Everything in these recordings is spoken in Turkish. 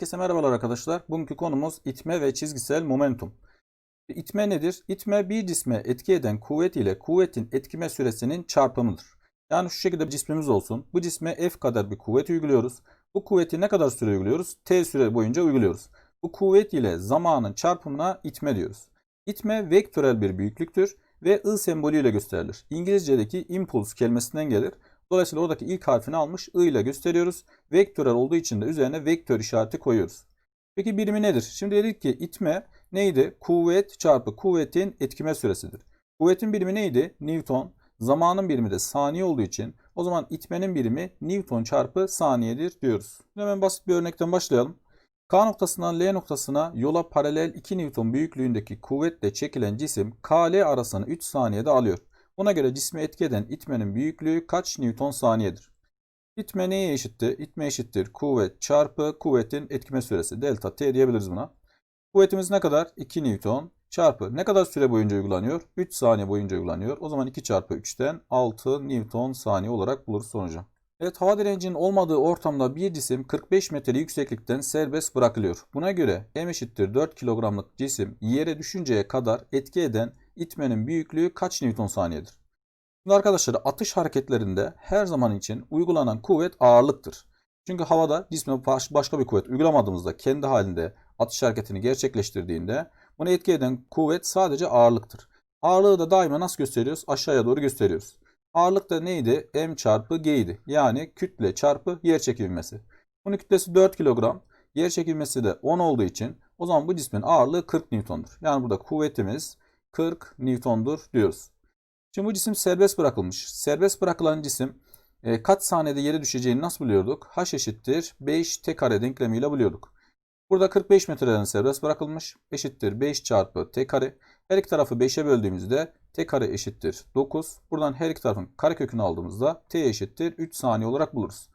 Herkese merhabalar arkadaşlar. Bugünkü konumuz itme ve çizgisel momentum. İtme nedir? İtme bir cisme etki eden kuvvet ile kuvvetin etkime süresinin çarpımıdır. Yani şu şekilde bir cismimiz olsun. Bu cisme F kadar bir kuvvet uyguluyoruz. Bu kuvveti ne kadar süre uyguluyoruz? T süre boyunca uyguluyoruz. Bu kuvvet ile zamanın çarpımına itme diyoruz. İtme vektörel bir büyüklüktür ve I sembolüyle gösterilir. İngilizce'deki impulse kelimesinden gelir. Dolayısıyla oradaki ilk harfini almış I ile gösteriyoruz. Vektörel olduğu için de üzerine vektör işareti koyuyoruz. Peki birimi nedir? Şimdi dedik ki itme neydi? Kuvvet çarpı kuvvetin etkime süresidir. Kuvvetin birimi neydi? Newton. Zamanın birimi de saniye olduğu için o zaman itmenin birimi Newton çarpı saniyedir diyoruz. Şimdi hemen basit bir örnekten başlayalım. K noktasından L noktasına yola paralel 2 Newton büyüklüğündeki kuvvetle çekilen cisim KL arasını 3 saniyede alıyor. Buna göre cismi etki eden itmenin büyüklüğü kaç Newton saniyedir? İtme neye eşittir? İtme eşittir kuvvet çarpı kuvvetin etkime süresi. Delta T diyebiliriz buna. Kuvvetimiz ne kadar? 2 Newton çarpı ne kadar süre boyunca uygulanıyor? 3 saniye boyunca uygulanıyor. O zaman 2 çarpı 3'ten 6 Newton saniye olarak buluruz sonucu. Evet hava direncinin olmadığı ortamda bir cisim 45 metre yükseklikten serbest bırakılıyor. Buna göre M eşittir 4 kilogramlık cisim yere düşünceye kadar etki eden itmenin büyüklüğü kaç Newton saniyedir? Şimdi arkadaşlar atış hareketlerinde her zaman için uygulanan kuvvet ağırlıktır. Çünkü havada cisme başka bir kuvvet uygulamadığımızda kendi halinde atış hareketini gerçekleştirdiğinde bunu etki eden kuvvet sadece ağırlıktır. Ağırlığı da daima nasıl gösteriyoruz? Aşağıya doğru gösteriyoruz. Ağırlık da neydi? M çarpı G idi. Yani kütle çarpı yer çekilmesi. Bunun kütlesi 4 kilogram. Yer çekilmesi de 10 olduğu için o zaman bu cismin ağırlığı 40 Newton'dur. Yani burada kuvvetimiz 40 Newton'dur diyoruz. Şimdi bu cisim serbest bırakılmış. Serbest bırakılan cisim e, kaç saniyede yere düşeceğini nasıl buluyorduk? H eşittir 5 t kare denklemiyle buluyorduk. Burada 45 metreden serbest bırakılmış. Eşittir 5 çarpı t kare. Her iki tarafı 5'e böldüğümüzde t kare eşittir 9. Buradan her iki tarafın karekökünü aldığımızda t eşittir 3 saniye olarak buluruz.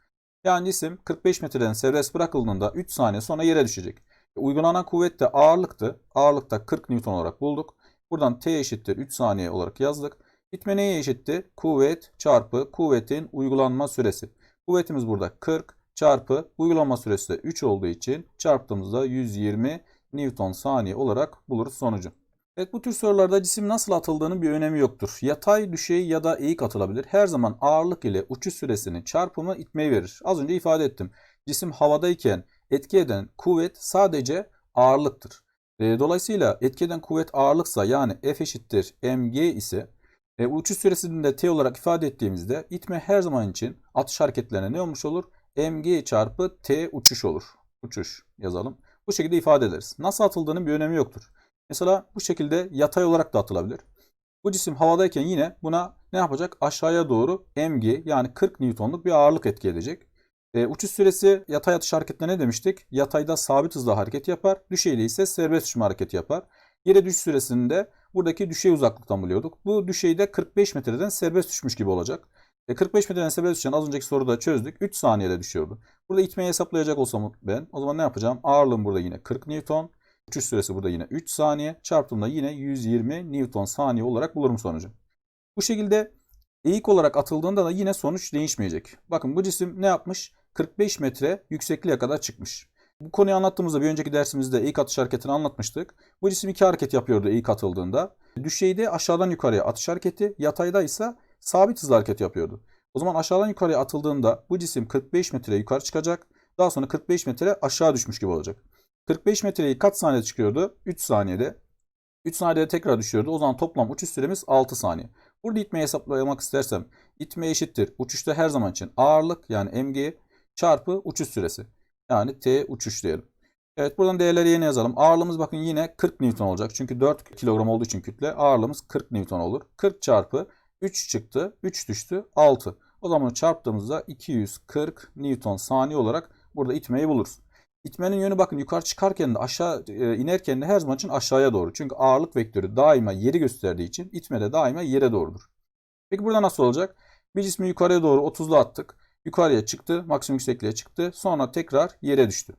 Yani cisim 45 metreden serbest bırakıldığında 3 saniye sonra yere düşecek. E, uygulanan kuvvet de ağırlıktı. Ağırlıkta 40 Newton olarak bulduk. Buradan t eşittir 3 saniye olarak yazdık. İtme neye eşitti? Kuvvet çarpı kuvvetin uygulanma süresi. Kuvvetimiz burada 40 çarpı uygulanma süresi de 3 olduğu için çarptığımızda 120 Newton saniye olarak buluruz sonucu. Evet bu tür sorularda cisim nasıl atıldığının bir önemi yoktur. Yatay, düşey ya da eğik atılabilir. Her zaman ağırlık ile uçuş süresinin çarpımı itmeyi verir. Az önce ifade ettim. Cisim havadayken etki eden kuvvet sadece ağırlıktır. Dolayısıyla etki eden kuvvet ağırlıksa yani F eşittir mg ise e, uçuş süresini de t olarak ifade ettiğimizde itme her zaman için atış hareketlerine ne olmuş olur? mg çarpı t uçuş olur. Uçuş yazalım. Bu şekilde ifade ederiz. Nasıl atıldığının bir önemi yoktur. Mesela bu şekilde yatay olarak da atılabilir. Bu cisim havadayken yine buna ne yapacak? Aşağıya doğru mg yani 40 Newton'luk bir ağırlık etki edecek. E, uçuş süresi yatay atış hareketinde ne demiştik? Yatayda sabit hızla hareket yapar. Düşeyde ise serbest düşme hareketi yapar. Yere düşüş süresinde buradaki düşey uzaklıktan buluyorduk. Bu düşeyde 45 metreden serbest düşmüş gibi olacak. E 45 metreden serbest düşen az önceki soruda çözdük. 3 saniyede düşüyordu. Burada itmeyi hesaplayacak olsam ben o zaman ne yapacağım? Ağırlığım burada yine 40 Newton. Uçuş süresi burada yine 3 saniye. Çarptığımda yine 120 Newton saniye olarak bulurum sonucu. Bu şekilde eğik olarak atıldığında da yine sonuç değişmeyecek. Bakın bu cisim ne yapmış? 45 metre yüksekliğe kadar çıkmış. Bu konuyu anlattığımızda bir önceki dersimizde ilk atış hareketini anlatmıştık. Bu cisim iki hareket yapıyordu ilk atıldığında. Düşeyde aşağıdan yukarıya atış hareketi, yatayda ise sabit hızlı hareket yapıyordu. O zaman aşağıdan yukarıya atıldığında bu cisim 45 metre yukarı çıkacak. Daha sonra 45 metre aşağı düşmüş gibi olacak. 45 metreyi kaç saniyede çıkıyordu? 3 saniyede. 3 saniyede tekrar düşüyordu. O zaman toplam uçuş süremiz 6 saniye. Burada itmeyi hesaplamak istersem itme eşittir. Uçuşta her zaman için ağırlık yani mg çarpı uçuş süresi. Yani T uçuş diyelim. Evet buradan değerleri yeni yazalım. Ağırlığımız bakın yine 40 Newton olacak. Çünkü 4 kilogram olduğu için kütle ağırlığımız 40 Newton olur. 40 çarpı 3 çıktı. 3 düştü. 6. O zaman çarptığımızda 240 Newton saniye olarak burada itmeyi buluruz. İtmenin yönü bakın yukarı çıkarken de aşağı e, inerken de her zaman için aşağıya doğru. Çünkü ağırlık vektörü daima yeri gösterdiği için itme de daima yere doğrudur. Peki burada nasıl olacak? Bir cismi yukarıya doğru 30'lu attık. Yukarıya çıktı, maksimum yüksekliğe çıktı. Sonra tekrar yere düştü.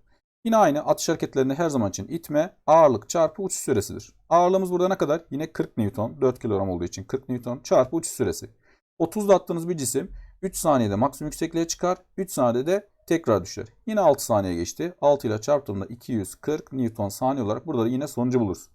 Yine aynı atış hareketlerinde her zaman için itme, ağırlık çarpı uçuş süresidir. Ağırlığımız burada ne kadar? Yine 40 Newton, 4 kilogram olduğu için 40 Newton çarpı uçuş süresi. 30'da attığınız bir cisim 3 saniyede maksimum yüksekliğe çıkar, 3 saniyede tekrar düşer. Yine 6 saniye geçti. 6 ile çarptığımda 240 Newton saniye olarak burada da yine sonucu buluruz.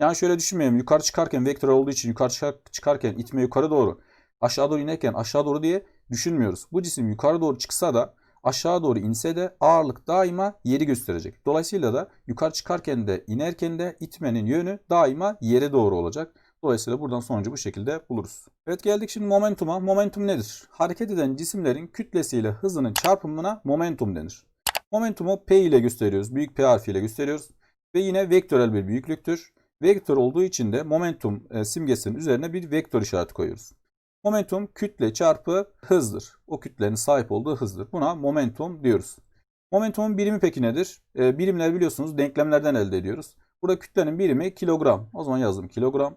Yani şöyle düşünmeyelim. Yukarı çıkarken vektör olduğu için yukarı çıkar- çıkarken itme yukarı doğru, aşağı doğru inerken aşağı doğru diye düşünmüyoruz. Bu cisim yukarı doğru çıksa da aşağı doğru inse de ağırlık daima yeri gösterecek. Dolayısıyla da yukarı çıkarken de inerken de itmenin yönü daima yere doğru olacak. Dolayısıyla buradan sonucu bu şekilde buluruz. Evet geldik şimdi momentuma. Momentum nedir? Hareket eden cisimlerin kütlesiyle hızının çarpımına momentum denir. Momentumu P ile gösteriyoruz. Büyük P harfiyle gösteriyoruz. Ve yine vektörel bir büyüklüktür. Vektör olduğu için de momentum e, simgesinin üzerine bir vektör işareti koyuyoruz. Momentum kütle çarpı hızdır. O kütlenin sahip olduğu hızdır. Buna momentum diyoruz. Momentumun birimi peki nedir? E, birimler biliyorsunuz denklemlerden elde ediyoruz. Burada kütlenin birimi kilogram. O zaman yazdım kilogram.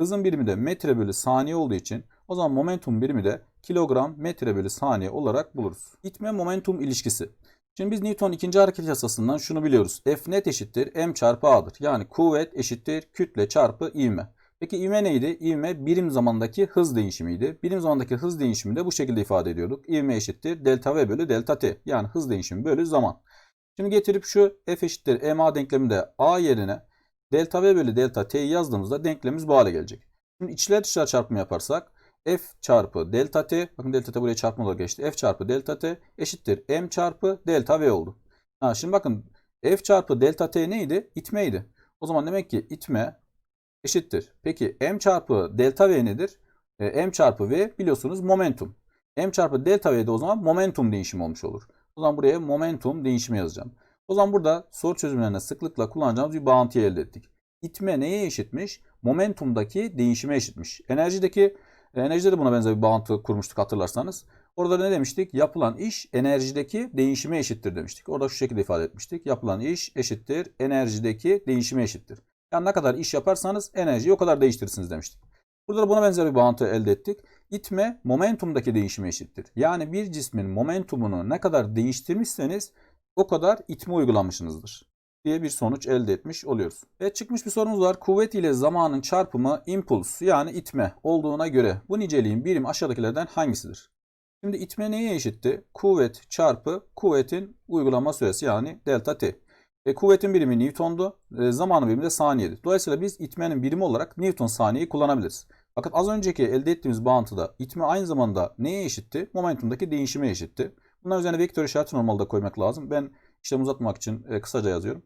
Hızın birimi de metre bölü saniye olduğu için o zaman momentum birimi de kilogram metre bölü saniye olarak buluruz. İtme momentum ilişkisi. Şimdi biz Newton ikinci hareket yasasından şunu biliyoruz. F net eşittir m çarpı a'dır. Yani kuvvet eşittir kütle çarpı ivme. Peki ivme neydi? İvme birim zamandaki hız değişimiydi. Birim zamandaki hız değişimini de bu şekilde ifade ediyorduk. İvme eşittir delta v bölü delta t. Yani hız değişimi bölü zaman. Şimdi getirip şu f eşittir ma denkleminde a yerine delta v bölü delta t'yi yazdığımızda denklemimiz bu hale gelecek. Şimdi içler dışlar çarpımı yaparsak f çarpı delta t, bakın delta t buraya çarpma olarak geçti. f çarpı delta t eşittir m çarpı delta v oldu. Ha, şimdi bakın f çarpı delta t neydi? İtmeydi. O zaman demek ki itme eşittir. Peki m çarpı delta v nedir? E, m çarpı v biliyorsunuz momentum. m çarpı delta v de o zaman momentum değişimi olmuş olur. O zaman buraya momentum değişimi yazacağım. O zaman burada soru çözümlerinde sıklıkla kullanacağımız bir bağıntıyı elde ettik. İtme neye eşitmiş? Momentumdaki değişime eşitmiş. Enerjideki enerjide de buna benzer bir bağıntı kurmuştuk hatırlarsanız. Orada ne demiştik? Yapılan iş enerjideki değişime eşittir demiştik. Orada şu şekilde ifade etmiştik. Yapılan iş eşittir enerjideki değişime eşittir. Yani ne kadar iş yaparsanız enerjiyi o kadar değiştirirsiniz demiştik. Burada da buna benzer bir bağıntı elde ettik. İtme momentumdaki değişime eşittir. Yani bir cismin momentumunu ne kadar değiştirmişseniz o kadar itme uygulamışsınızdır diye bir sonuç elde etmiş oluyoruz. Evet çıkmış bir sorumuz var. Kuvvet ile zamanın çarpımı impuls yani itme olduğuna göre bu niceliğin birim aşağıdakilerden hangisidir? Şimdi itme neye eşitti? Kuvvet çarpı kuvvetin uygulama süresi yani delta t. E, kuvvetin birimi Newton'du. E, zamanın birimi de saniyedi. Dolayısıyla biz itmenin birimi olarak Newton saniyeyi kullanabiliriz. Fakat az önceki elde ettiğimiz bağıntıda itme aynı zamanda neye eşitti? Momentumdaki değişime eşitti. Bunların üzerine vektör işareti normalde koymak lazım. Ben işlemi uzatmak için e, kısaca yazıyorum.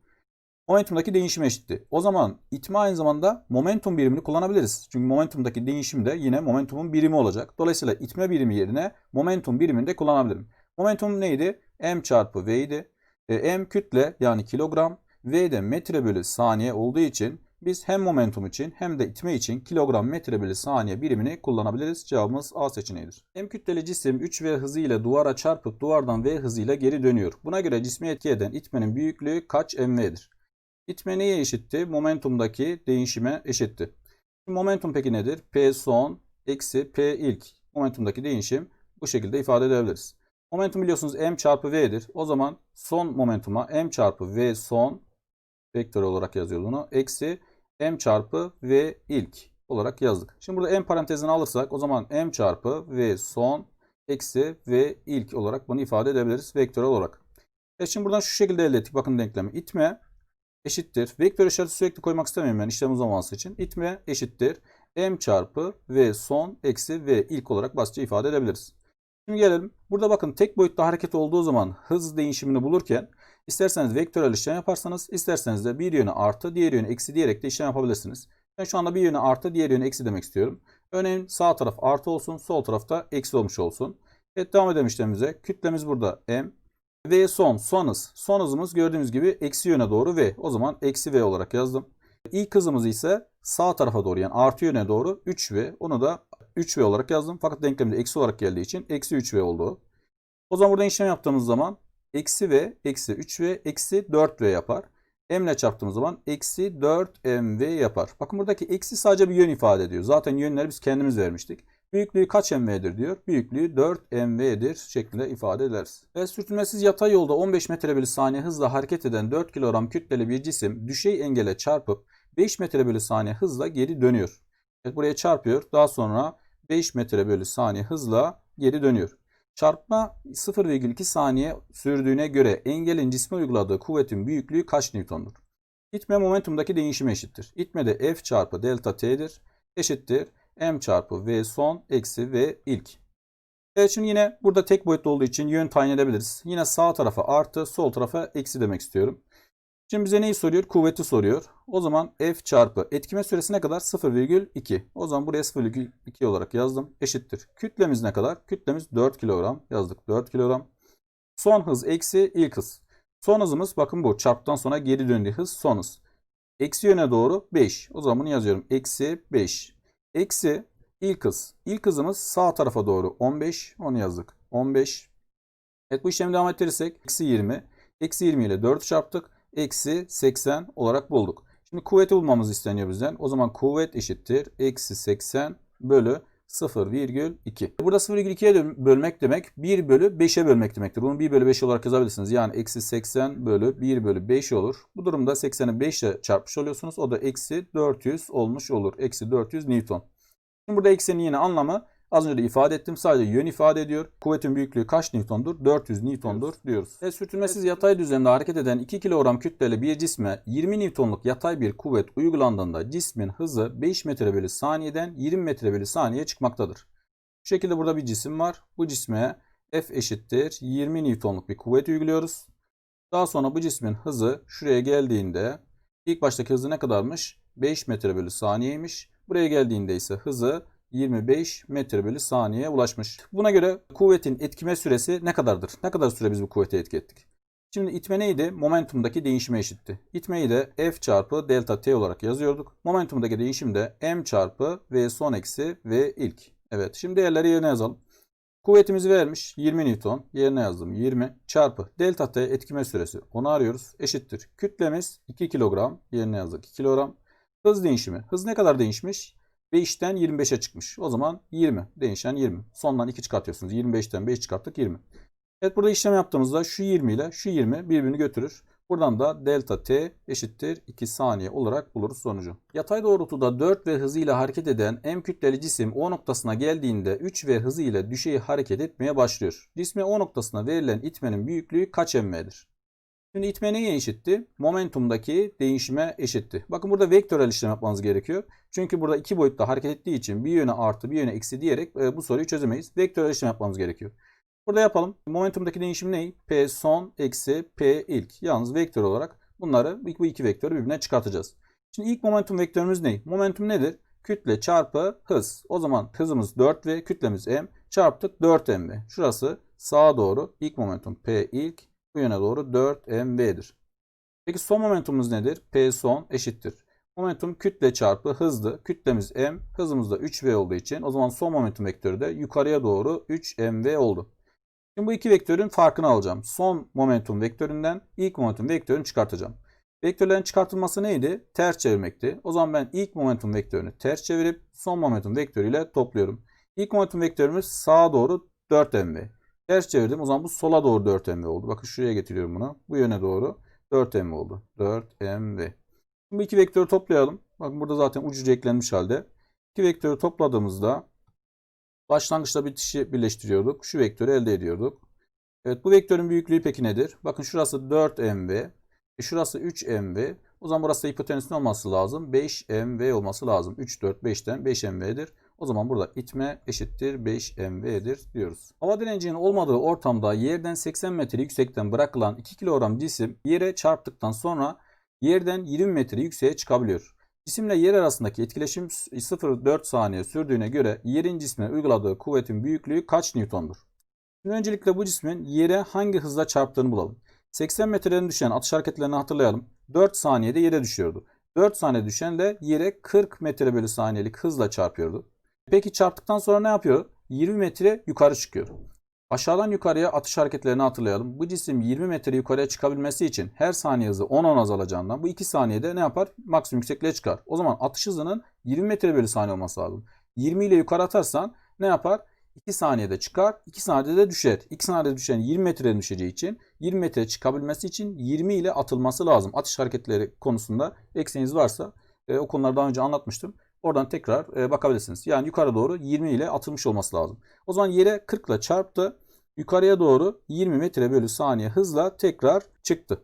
Momentumdaki değişime eşitti. O zaman itme aynı zamanda momentum birimini kullanabiliriz. Çünkü momentumdaki değişim de yine momentumun birimi olacak. Dolayısıyla itme birimi yerine momentum birimini de kullanabilirim. Momentum neydi? M çarpı V idi. E, M kütle yani kilogram. V de metre bölü saniye olduğu için biz hem momentum için hem de itme için kilogram metre bölü saniye birimini kullanabiliriz. Cevabımız A seçeneğidir. M kütleli cisim 3V hızıyla duvara çarpıp duvardan V hızıyla geri dönüyor. Buna göre cismi etki eden itmenin büyüklüğü kaç mv'dir? İtme neye eşitti? Momentumdaki değişime eşitti. Momentum peki nedir? P son eksi P ilk. Momentumdaki değişim bu şekilde ifade edebiliriz. Momentum biliyorsunuz m çarpı v'dir. O zaman son momentuma m çarpı v son vektör olarak yazıyoruz bunu. Eksi m çarpı v ilk olarak yazdık. Şimdi burada m parantezini alırsak o zaman m çarpı v son eksi v ilk olarak bunu ifade edebiliriz vektör olarak. E şimdi buradan şu şekilde elde ettik. Bakın denklemi. İtme eşittir. Vektör işareti sürekli koymak istemiyorum ben işlem uzaması için. İtme eşittir. M çarpı V son eksi V ilk olarak basitçe ifade edebiliriz. Şimdi gelelim. Burada bakın tek boyutta hareket olduğu zaman hız değişimini bulurken isterseniz vektörel işlem yaparsanız isterseniz de bir yönü artı diğer yönü eksi diyerek de işlem yapabilirsiniz. Ben şu anda bir yönü artı diğer yönü eksi demek istiyorum. Örneğin sağ taraf artı olsun sol tarafta eksi olmuş olsun. Evet devam edelim işlemimize. Kütlemiz burada M. V son, son hız. Son hızımız gördüğünüz gibi eksi yöne doğru V. O zaman eksi V olarak yazdım. İlk hızımız ise sağ tarafa doğru yani artı yöne doğru 3V. Onu da 3V olarak yazdım. Fakat denklemde eksi olarak geldiği için eksi 3V oldu. O zaman burada işlem yaptığımız zaman eksi V eksi 3V eksi 4V yapar. M ile çarptığımız zaman eksi 4MV yapar. Bakın buradaki eksi sadece bir yön ifade ediyor. Zaten yönleri biz kendimiz vermiştik. Büyüklüğü kaç MV'dir diyor. Büyüklüğü 4 MV'dir şeklinde ifade ederiz. Ve sürtünmesiz yatay yolda 15 metre bölü saniye hızla hareket eden 4 kilogram kütleli bir cisim düşey engele çarpıp 5 metre bölü saniye hızla geri dönüyor. Evet, buraya çarpıyor. Daha sonra 5 metre bölü saniye hızla geri dönüyor. Çarpma 0,2 saniye sürdüğüne göre engelin cisme uyguladığı kuvvetin büyüklüğü kaç Newton'dur? İtme momentumdaki değişime eşittir. İtme de F çarpı delta T'dir. Eşittir M çarpı V son eksi V ilk. Evet şimdi yine burada tek boyutlu olduğu için yön tayin edebiliriz. Yine sağ tarafa artı sol tarafa eksi demek istiyorum. Şimdi bize neyi soruyor? Kuvveti soruyor. O zaman F çarpı etkime süresi ne kadar? 0,2. O zaman buraya 0,2 olarak yazdım. Eşittir. Kütlemiz ne kadar? Kütlemiz 4 kilogram. Yazdık 4 kilogram. Son hız eksi ilk hız. Son hızımız bakın bu. Çarptan sonra geri döndüğü hız son hız. Eksi yöne doğru 5. O zaman bunu yazıyorum. Eksi 5. Eksi ilk hız. İlk hızımız sağ tarafa doğru 15. Onu yazdık. 15. Evet bu işlemi devam ettirirsek eksi 20. Eksi 20 ile 4 çarptık. Eksi 80 olarak bulduk. Şimdi kuvveti bulmamız isteniyor bizden. O zaman kuvvet eşittir. Eksi 80 bölü 0,2. Burada 0,2'ye bölmek demek 1 bölü 5'e bölmek demektir. Bunu 1 bölü 5 olarak yazabilirsiniz. Yani eksi 80 bölü 1 bölü 5 olur. Bu durumda 80'i 5 ile çarpmış oluyorsunuz. O da eksi 400 olmuş olur. Eksi 400 Newton. Şimdi burada eksenin yine anlamı az önce de ifade ettim. Sadece yön ifade ediyor. Kuvvetin büyüklüğü kaç Newton'dur? 400 Newton'dur diyoruz. E, sürtünmesiz yatay düzlemde hareket eden 2 kilogram kütleli bir cisme 20 Newton'luk yatay bir kuvvet uygulandığında cismin hızı 5 metre bölü saniyeden 20 metre bölü saniye çıkmaktadır. Bu şekilde burada bir cisim var. Bu cisme F eşittir 20 Newton'luk bir kuvvet uyguluyoruz. Daha sonra bu cismin hızı şuraya geldiğinde ilk baştaki hızı ne kadarmış? 5 metre bölü saniyeymiş. Buraya geldiğinde ise hızı 25 metre bölü saniyeye ulaşmış. Buna göre kuvvetin etkime süresi ne kadardır? Ne kadar süre biz bu kuvvete etki ettik? Şimdi itme neydi? Momentumdaki değişime eşitti. İtmeyi de F çarpı delta T olarak yazıyorduk. Momentumdaki değişim de M çarpı V son eksi V ilk. Evet şimdi değerleri yerine yazalım. Kuvvetimizi vermiş 20 Newton. Yerine yazdım 20 çarpı delta T etkime süresi. Onu arıyoruz. Eşittir. Kütlemiz 2 kilogram. Yerine yazdık 2 kilogram. Hız değişimi. Hız ne kadar değişmiş? 5'ten 25'e çıkmış. O zaman 20. Değişen 20. Sondan 2 çıkartıyorsunuz. 25'ten 5 çıkarttık 20. Evet burada işlem yaptığımızda şu 20 ile şu 20 birbirini götürür. Buradan da delta t eşittir 2 saniye olarak buluruz sonucu. Yatay doğrultuda 4 v hızıyla hareket eden M kütleli cisim O noktasına geldiğinde 3 v hızı ile düşey hareket etmeye başlıyor. Cisme O noktasına verilen itmenin büyüklüğü kaç mm'dir? Şimdi itme neye eşitti? Momentumdaki değişime eşitti. Bakın burada vektörel işlem yapmanız gerekiyor. Çünkü burada iki boyutta hareket ettiği için bir yöne artı bir yöne eksi diyerek e, bu soruyu çözemeyiz. Vektörel işlem yapmamız gerekiyor. Burada yapalım. Momentumdaki değişim ne? P son eksi P ilk. Yalnız vektör olarak bunları bu iki vektörü birbirine çıkartacağız. Şimdi ilk momentum vektörümüz ne? Momentum nedir? Kütle çarpı hız. O zaman hızımız 4V, kütlemiz m. Çarptık 4mv. Şurası sağa doğru ilk momentum P ilk bu yöne doğru 4mv'dir. Peki son momentumumuz nedir? P son eşittir. Momentum kütle çarpı hızdı. Kütlemiz m, hızımız da 3v olduğu için o zaman son momentum vektörü de yukarıya doğru 3mv oldu. Şimdi bu iki vektörün farkını alacağım. Son momentum vektöründen ilk momentum vektörünü çıkartacağım. Vektörlerin çıkartılması neydi? Ters çevirmekti. O zaman ben ilk momentum vektörünü ters çevirip son momentum vektörüyle topluyorum. İlk momentum vektörümüz sağa doğru 4mv. Ters çevirdim. O zaman bu sola doğru 4mv oldu. Bakın şuraya getiriyorum bunu. Bu yöne doğru 4mv oldu. 4mv. Bu iki vektörü toplayalım. Bakın burada zaten ucuca eklenmiş halde. İki vektörü topladığımızda başlangıçta bitişi birleştiriyorduk. Şu vektörü elde ediyorduk. Evet bu vektörün büyüklüğü peki nedir? Bakın şurası 4mv. E şurası 3mv. O zaman burası da hipotenüsün olması lazım. 5mv olması lazım. 3, 4, 5'ten 5mv'dir. O zaman burada itme eşittir 5 mv'dir diyoruz. Hava direncinin olmadığı ortamda yerden 80 metre yüksekten bırakılan 2 kilogram cisim yere çarptıktan sonra yerden 20 metre yükseğe çıkabiliyor. Cisimle yer arasındaki etkileşim 0,4 saniye sürdüğüne göre yerin cismine uyguladığı kuvvetin büyüklüğü kaç Newton'dur? Şimdi öncelikle bu cismin yere hangi hızla çarptığını bulalım. 80 metreden düşen atış hareketlerini hatırlayalım. 4 saniyede yere düşüyordu. 4 saniye düşenle yere 40 metre bölü saniyelik hızla çarpıyordu. Peki çarptıktan sonra ne yapıyor? 20 metre yukarı çıkıyor. Aşağıdan yukarıya atış hareketlerini hatırlayalım. Bu cisim 20 metre yukarıya çıkabilmesi için her saniye hızı 10-10 azalacağından bu 2 saniyede ne yapar? Maksimum yüksekliğe çıkar. O zaman atış hızının 20 metre bölü saniye olması lazım. 20 ile yukarı atarsan ne yapar? 2 saniyede çıkar, 2 saniyede de düşer. 2 saniyede düşen 20 metreden düşeceği için 20 metre çıkabilmesi için 20 ile atılması lazım. Atış hareketleri konusunda eksiğiniz varsa e, o konuları daha önce anlatmıştım. Oradan tekrar e, bakabilirsiniz. Yani yukarı doğru 20 ile atılmış olması lazım. O zaman yere 40 ile çarptı. yukarıya doğru 20 metre bölü saniye hızla tekrar çıktı.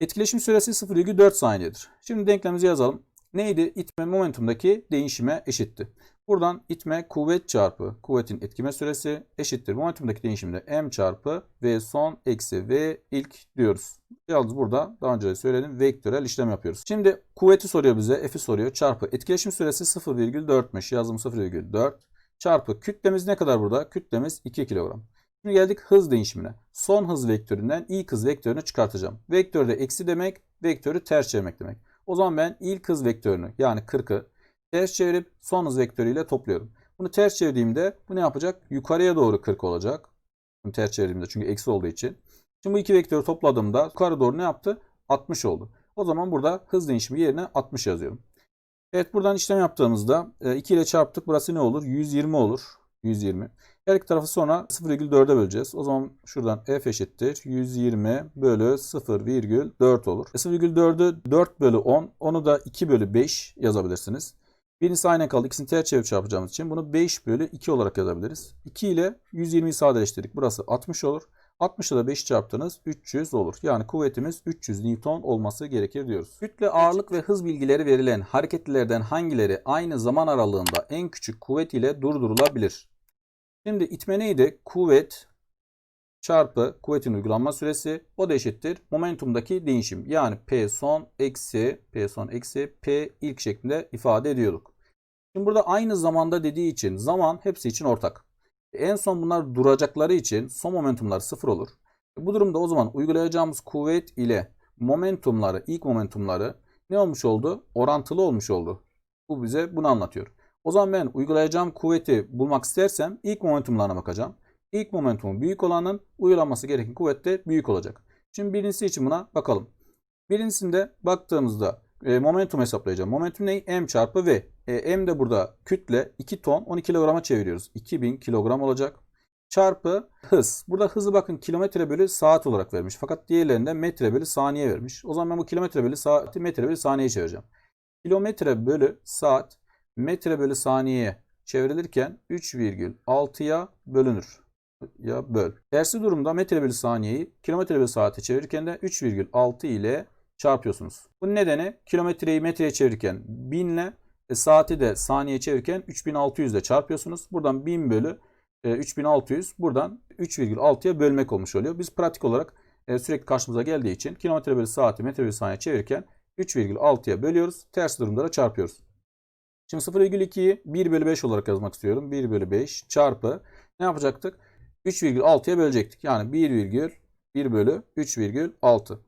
Etkileşim süresi 0,4 saniyedir. Şimdi denklemimizi yazalım. Neydi? İtme momentumdaki değişime eşitti. Buradan itme kuvvet çarpı kuvvetin etkime süresi eşittir. Momentumdaki değişimde m çarpı v son eksi v ilk diyoruz. Yalnız burada daha önce de söyledim vektörel işlem yapıyoruz. Şimdi kuvveti soruyor bize f'i soruyor çarpı etkileşim süresi 0,4'müş yazım 0,4 çarpı kütlemiz ne kadar burada? Kütlemiz 2 kilogram. Şimdi geldik hız değişimine. Son hız vektöründen ilk hız vektörünü çıkartacağım. Vektörde eksi demek, vektörü ters çevirmek demek. O zaman ben ilk hız vektörünü yani 40'ı ters çevirip son hız vektörüyle topluyorum. Bunu ters çevirdiğimde bu ne yapacak? Yukarıya doğru 40 olacak. Bunu ters çevirdiğimde çünkü eksi olduğu için. Şimdi bu iki vektörü topladığımda yukarı doğru ne yaptı? 60 oldu. O zaman burada hız değişimi yerine 60 yazıyorum. Evet buradan işlem yaptığımızda 2 ile çarptık. Burası ne olur? 120 olur. 120. Her iki tarafı sonra 0,4'e böleceğiz. O zaman şuradan f eşittir. 120 bölü 0,4 olur. 0,4'ü 4 bölü 10. Onu da 2 bölü 5 yazabilirsiniz. Birincisi aynı kaldı. İkisini ters çevirip çarpacağımız için bunu 5 bölü 2 olarak yazabiliriz. 2 ile 120'yi sadeleştirdik. Burası 60 olur. 60'a da 5 çarptınız 300 olur. Yani kuvvetimiz 300 Newton olması gerekir diyoruz. Kütle, ağırlık ve hız bilgileri verilen hareketlilerden hangileri aynı zaman aralığında en küçük kuvvet ile durdurulabilir? Şimdi itme neydi? Kuvvet çarpı kuvvetin uygulanma süresi o da eşittir. Momentumdaki değişim yani P son eksi P son eksi P ilk şeklinde ifade ediyorduk. Şimdi burada aynı zamanda dediği için zaman hepsi için ortak. En son bunlar duracakları için son momentumlar sıfır olur. Bu durumda o zaman uygulayacağımız kuvvet ile momentumları, ilk momentumları ne olmuş oldu? Orantılı olmuş oldu. Bu bize bunu anlatıyor. O zaman ben uygulayacağım kuvveti bulmak istersem ilk momentumlarına bakacağım. İlk momentumu büyük olanın uygulanması gereken kuvvet de büyük olacak. Şimdi birincisi için buna bakalım. Birincisinde baktığımızda e, momentum hesaplayacağım. Momentum ne? M çarpı V. E, M de burada kütle 2 ton 10 kilograma çeviriyoruz. 2000 kilogram olacak. Çarpı hız. Burada hızı bakın kilometre bölü saat olarak vermiş. Fakat diğerlerinde metre bölü saniye vermiş. O zaman ben bu kilometre bölü saati metre bölü saniyeye çevireceğim. Kilometre bölü saat metre bölü saniyeye çevrilirken 3,6'ya bölünür. Ya böl. Tersi durumda metre bölü saniyeyi kilometre bölü saate çevirirken de 3,6 ile çarpıyorsunuz. Bunun nedeni kilometreyi metreye çevirirken 1000 ile e, saati de saniye çevirirken 3600 ile çarpıyorsunuz. Buradan 1000 bölü e, 3600 buradan 3,6'ya bölmek olmuş oluyor. Biz pratik olarak e, sürekli karşımıza geldiği için kilometre bölü saati metre bölü saniye çevirirken 3,6'ya bölüyoruz. Ters durumlara çarpıyoruz. Şimdi 0,2'yi 1 bölü 5 olarak yazmak istiyorum. 1 bölü 5 çarpı ne yapacaktık? 3,6'ya bölecektik. Yani 1,1 bölü 3,6.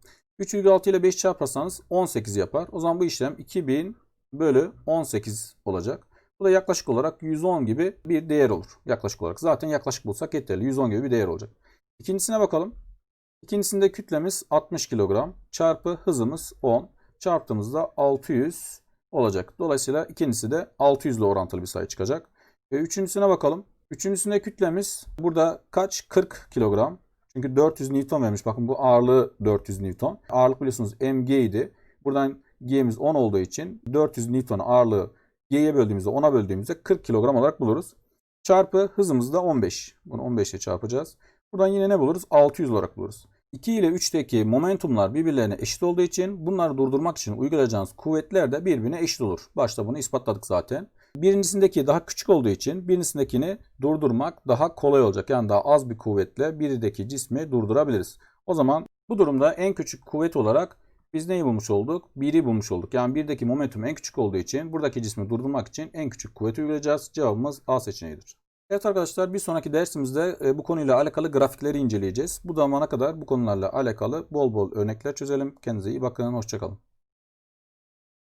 3,6 ile 5 çarparsanız 18 yapar. O zaman bu işlem 2000 bölü 18 olacak. Bu da yaklaşık olarak 110 gibi bir değer olur. Yaklaşık olarak. Zaten yaklaşık bulsak yeterli. 110 gibi bir değer olacak. İkincisine bakalım. İkincisinde kütlemiz 60 kilogram çarpı hızımız 10. Çarptığımızda 600 olacak. Dolayısıyla ikincisi de 600 ile orantılı bir sayı çıkacak. Ve üçüncüsüne bakalım. Üçüncüsünde kütlemiz burada kaç? 40 kilogram. Çünkü 400 Newton vermiş. Bakın bu ağırlığı 400 Newton. Ağırlık biliyorsunuz mg idi. Buradan g'miz 10 olduğu için 400 Newton ağırlığı g'ye böldüğümüzde 10'a böldüğümüzde 40 kilogram olarak buluruz. Çarpı hızımız da 15. Bunu 15 ile çarpacağız. Buradan yine ne buluruz? 600 olarak buluruz. 2 ile 3'teki momentumlar birbirlerine eşit olduğu için bunları durdurmak için uygulayacağınız kuvvetler de birbirine eşit olur. Başta bunu ispatladık zaten. Birincisindeki daha küçük olduğu için birincisindekini durdurmak daha kolay olacak. Yani daha az bir kuvvetle birideki cismi durdurabiliriz. O zaman bu durumda en küçük kuvvet olarak biz neyi bulmuş olduk? 1'i bulmuş olduk. Yani birdeki momentum en küçük olduğu için buradaki cismi durdurmak için en küçük kuvveti uygulayacağız. Cevabımız A seçeneğidir. Evet arkadaşlar bir sonraki dersimizde e, bu konuyla alakalı grafikleri inceleyeceğiz. Bu zamana kadar bu konularla alakalı bol bol örnekler çözelim. Kendinize iyi bakın. Hoşçakalın.